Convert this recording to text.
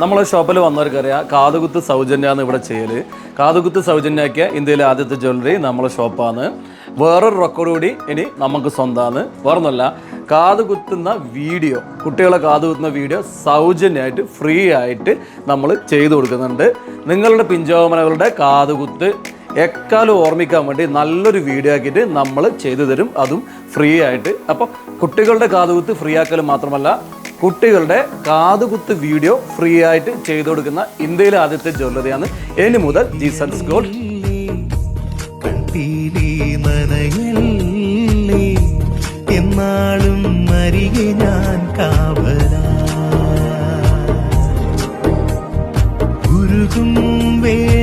നമ്മളെ ഷോപ്പിൽ വന്നവർക്കറിയാം കാതുകുത്ത് സൗജന്യമാണ് ഇവിടെ ചെയ്യൽ കാതുകുത്ത് സൗജന്യമാക്കിയ ഇന്ത്യയിലെ ആദ്യത്തെ ജ്വല്ലറി നമ്മളെ ഷോപ്പാണ്. വേറൊരു റെക്കോർഡ് കൂടി ഇനി നമുക്ക് സ്വന്തമാണ് വേറൊന്നുമല്ല കാതുകുത്തുന്ന വീഡിയോ കുട്ടികളെ കാതുകുത്തുന്ന വീഡിയോ സൗജന്യമായിട്ട് ഫ്രീ ആയിട്ട് നമ്മൾ ചെയ്തു കൊടുക്കുന്നുണ്ട്. നിങ്ങളുടെ പിഞ്ചോമനകളുടെ കാതുകുത്ത് എക്കാലം ഓർമ്മിക്കാൻ വേണ്ടി നല്ലൊരു വീഡിയോ ആക്കിയിട്ട് നമ്മൾ ചെയ്തു തരും. അതും ഫ്രീ ആയിട്ട്. അപ്പോൾ കുട്ടികളുടെ കാതുകുത്ത് ഫ്രീ ആക്കൽ മാത്രമല്ല കുട്ടികളുടെ കാതുകുത്ത് വീഡിയോ ഫ്രീ ആയിട്ട് ചെയ്തു കൊടുക്കുന്ന ഇന്ത്യയിലെ ആദ്യത്തെ ജ്വല്ലറിയാണ്. ഇനി മുതൽ ജീസൺസ് ഗോൾഡ്. എന്നാളും ഞാൻ കാവലാ. വേനലകരാ